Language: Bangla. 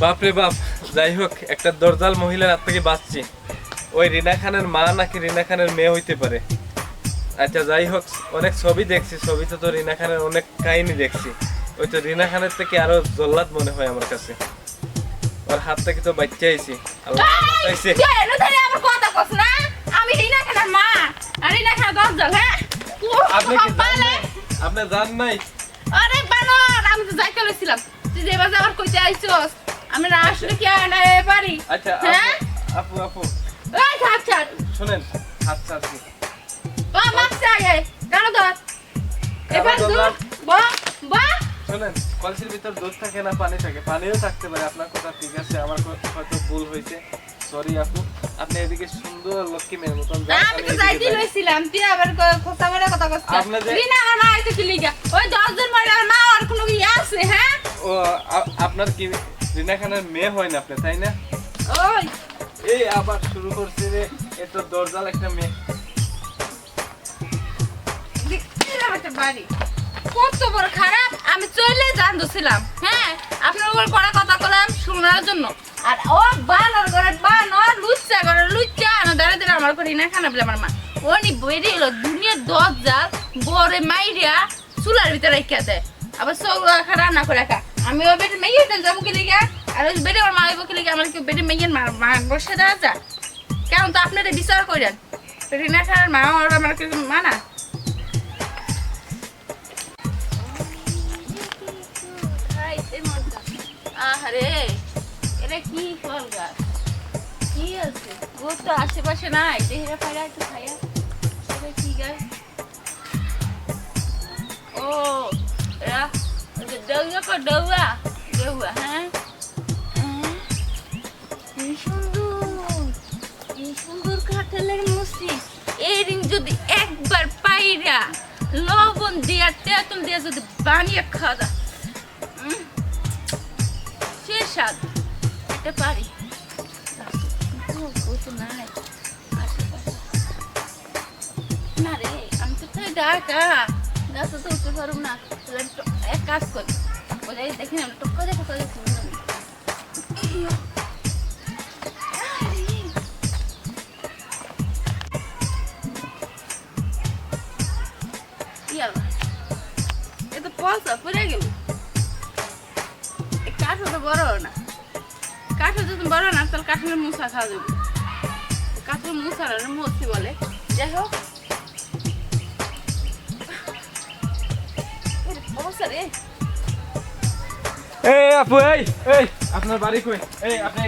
বাপরে বাপ যাই হোক একটা দরজাল মহিলার হাত থেকে বাঁচছি। ওই রিনা খানের মা নাকি রিনা খানের মেয়ে হইতে পারে। আচ্ছা যাই হোক অনেক ছবি দেখছি ছবিতে তো রিনা খানের অনেক কাহিনী দেখছি। ওই তো রিনা খানের থেকে আরও জল্লাদ মনে হয় আমার কাছে। ওর হাত থেকে তো বাচ্চা আইছি। আল্লাহ আমি রিনা খানার মা। আর রিনা খানা দশ হ্যাঁ? আপনি কি জান নাই? আপনি জান নাই? আরে বানর আমি তো যাইতে লইছিলাম। তুই যে বাজে আবার কইতে আইছস আমি না আসলে কি আর না এ পারি আচ্ছা হ্যাঁ? আপু আপু আপু। ওই ছাড় ছাড়। শুনেন হাত ছাড়ছি ও মাছ আগে। কারও ধর এবার কারও বা বা শুনেন কলসির ভিতর দুধ থাকে না পানি থাকে। পানিও থাকতে পারে আপনার কথা ঠিক আছে আমার হয়তো ভুল হয়েছে। সরি আপু। আপনি এদিকে সুন্দর লক্ষ্মী মেয়ের মতন আমি তো যাইতে যাই। লইছিলাম তুই আবার ক- খোসা মেরে কথা কস আপনি যে- রিনা আমার মা আইতে কি লিগা ওই দশ জন মানে আমার মা আর কোনো ইয়ে আছে হ্যাঁ? ও আপনার কি রিনা খানের মেয়ে হয় না আপনি তাই না? ওই। এই আবার শুরু করছে রে এত দরজাল একটা মেয়ে। বাড়ি। কত বড় খারাপ আমি চলে হ্যাঁ আপনার উপর কড়া কথা শোনার জন্য। আর ও বানর করে বানর লুচ্চা করে লুচ্চা না দাঁড়া দাঁড়া আমার করে না খানা বলে আমার মা। ও নি বেরে এলো দুনিয়ার দশ জাল বরে মাইরিয়া চুলার ভিতরে রেখে দেয়। আবার সব রাখা রান্না করে রাখা। আমি ও বেটে মেয়ে হোটেল যাব কি লিগা? আর ওই বেটে আমার মা হইব কি লিগা? আমার কি বেটে মেয়ের মা মা বসে দেওয়া যা কেমন তো আপনারা বিচার করেন। রিনা খানার মা আর আমার কি মন আহারে, এটা কি ফল গাছ? কি আছে? ও তো আশেপাশে নাই। দেহরা পায়রা একটু খাইয়া। এটা কি গাছ? ও ওই ডৌয়া কর ডৌয়া ডৌয়া হ্যাঁ? হ্যাঁ। কি সুন্দর কি সুন্দর কাঁঠালের মুসি এই রিং যদি একবার পাইরা লবণ দিয়া তেঁতুল দিয়া যদি বানিয়ে খাওয়া সে স্বাদ। এটা পারি। নাই। না রে আমি তো তাই ঢাকা গাছে তো উঠতে পারব না। এক কাজ করি। বলে দেখি না টক্কা দেখো টক্কা দেখো ইয়ালা এ তো পয়সা পড়ে গেল কাঠও তো বড় না। কাঠও যদি বড় না তাহলে কাঠের মুসা খাওয়া যাবে কাঠের মুসা না মসি বলে যাই হোক পয়সা রে এই আপু এই এই আপনার বাড়ি কই? এই আপনি